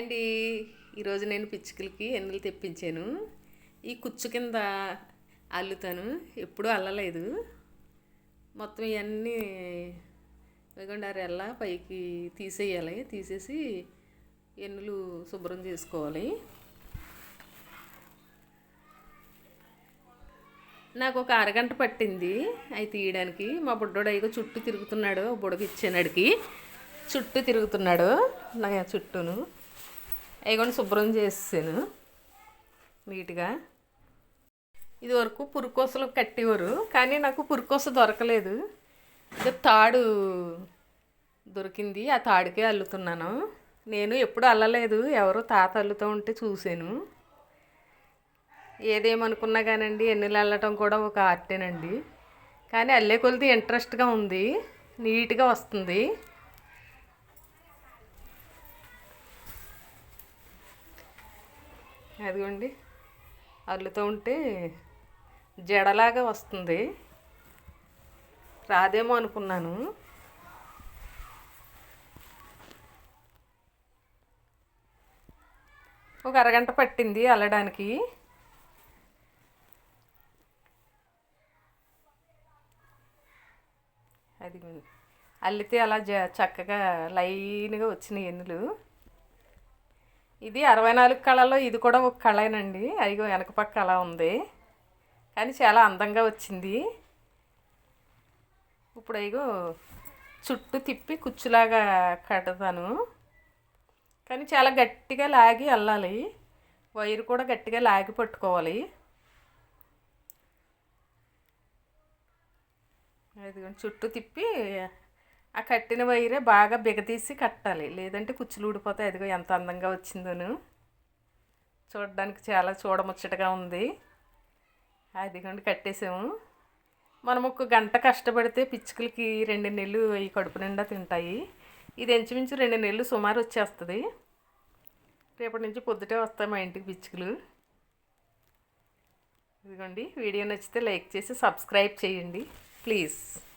అండి. ఈరోజు నేను పిచ్చుకలకి ఎన్నులు తెప్పించాను. ఈ కుచ్చు కింద అల్లుతాను. ఎప్పుడూ అల్లలేదు. మొత్తం ఇవన్నీ ఎల్ల పైకి తీసేయాలి. తీసేసి ఎన్నులు శుభ్రం చేసుకోవాలి. నాకు ఒక అరగంట పట్టింది అవి తీయడానికి. మా బుడ్డోడు అయిగో చుట్టూ తిరుగుతున్నాడు. బుడగ ఇచ్చానడికి చుట్టూ తిరుగుతున్నాడు. నా చుట్టూను. అవి శుభ్రం చేసాను నీట్గా. ఇది వరకు పురుకోసలు కట్టేవారు కానీ నాకు పురుకోస దొరకలేదు. ఇది తాడు దొరికింది ఆ తాడుకే అల్లుతున్నాను. నేను ఎప్పుడు అల్లలేదు ఎవరో తాత అల్లుతూ ఉంటే చూశాను. ఏదేమనుకున్నా కానండి ఎన్నులు అల్లటం కూడా ఒక ఆర్టేనండి. కానీ అల్లే కొలిది ఇంట్రెస్ట్గా ఉంది నీట్గా వస్తుంది. అదిగోండి. అల్లుతూ ఉంటే జడలాగా వస్తుంది. రాదేమో అనుకున్నాను. ఒక అరగంట పట్టింది అల్లడానికి. అది అల్లితే అలా జ చక్కగా లైన్గా వచ్చినాయి ఎన్నులు. ఇది అరవై నాలుగు కళలో ఇది కూడా ఒక కళేనండి. అదిగో వెనక పక్క అలా ఉంది. కానీ చాలా అందంగా వచ్చింది. ఇప్పుడు అయ్యో చుట్టూ తిప్పి కుచ్చులాగా కడతాను. కానీ చాలా గట్టిగా లాగి అల్లాలి. వైరు కూడా గట్టిగా లాగి పట్టుకోవాలి. అది చుట్టూ తిప్పి ఆ కట్టిన వైరే బాగా బిగదీసి కట్టాలి. లేదంటే కుచ్చులు ఊడిపోతాయి. అదిగో ఎంత అందంగా వచ్చిందోను. చూడడానికి చాలా చూడముచ్చటగా ఉంది. అదిగోండి కట్టేసాము. మనం ఒక గంట కష్టపడితే పిచ్చుకలకి రెండు నెలలు ఈ కడుపు నిండా తింటాయి. ఇది ఇంచుమించు రెండు నెలలు సుమారు వచ్చేస్తుంది. రేపటి నుంచి పొద్దుటే వస్తాయి మా ఇంటికి పిచ్చుకలు. ఇదిగోండి వీడియో నచ్చితే లైక్ చేసి సబ్స్క్రైబ్ చేయండి. ప్లీజ్.